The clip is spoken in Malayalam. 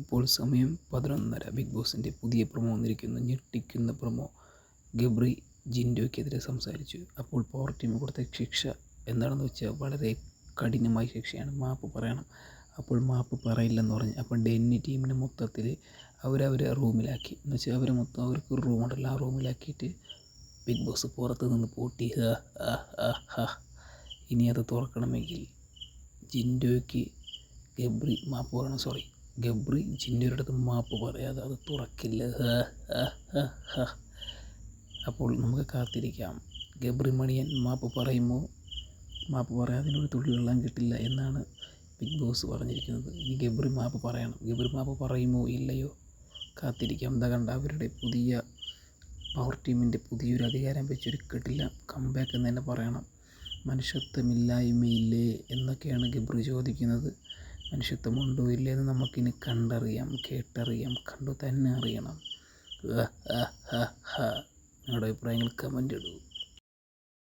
ഇപ്പോൾ സമയം പതിനൊന്നര. ബിഗ് ബോസിന്റെ പുതിയ പ്രൊമോ വന്നിരിക്കുന്ന. ഞെട്ടിക്കുന്ന പ്രൊമോ ഗബ്രി ജിൻഡോയ്ക്കെതിരെ സംസാരിച്ചു. അപ്പോൾ പവർ ടീം കൊടുത്ത ശിക്ഷ എന്താണെന്ന് വെച്ചാൽ വളരെ കഠിനമായ ശിക്ഷയാണ്. മാപ്പ് പറയണം. അപ്പോൾ മാപ്പ് പറയില്ലെന്ന് പറഞ്ഞു അപ്പോൾ ഡെന്നി ടീമിനെ മൊത്തത്തിൽ അവരവരെ റൂമിലാക്കി. എന്ന് വെച്ചാൽ അവർ മൊത്തം അവർക്ക് റൂമുണ്ടല്ലോ ആ റൂമിലാക്കിയിട്ട് ബിഗ് ബോസ് പുറത്ത് നിന്ന് പൂട്ടി. ഇനി അത് തുറക്കണമെങ്കിൽ ജിൻഡോയ്ക്ക് ഗബ്രി മാപ്പ് പറയണം. സോറി ഗബ്രി ജിന്നിയുടെ അടുത്ത് മാപ്പ് പറയാതെ അത് തുറക്കില്ല. അപ്പോൾ നമുക്ക് കാത്തിരിക്കാം. ഗബ്രി മണിയൻ മാപ്പ് പറയുമോ? മാപ്പ് പറയാതെ ഒരു തുള്ളി വെള്ളം കിട്ടില്ല എന്നാണ് ബിഗ് ബോസ് പറഞ്ഞിരിക്കുന്നത്. ഇനി ഗബ്രി മാപ്പ് പറയണം. ഗബ്രി മാപ്പ് പറയുമോ ഇല്ലയോ? കാത്തിരിക്കാം. എന്താ കണ്ട അവരുടെ പുതിയ പവർ ടീമിന്റെ പുതിയൊരു അധികാരം വെച്ചൊരു കിട്ടില്ല കംബാക്ക് എന്ന് തന്നെ പറയണം. മനുഷ്യത്വമില്ലായ്മയില്ലേ എന്നൊക്കെയാണ് ഗബ്രി ചോദിക്കുന്നത്. മനുഷ്യത്വമുണ്ടോ ഇല്ലേ എന്ന് നമുക്കിനി കണ്ടറിയാം കേട്ടറിയാം കണ്ടു തന്നെ അറിയണം നിങ്ങളുടെ അഭിപ്രായങ്ങൾ കമന്റ് ഇടൂ.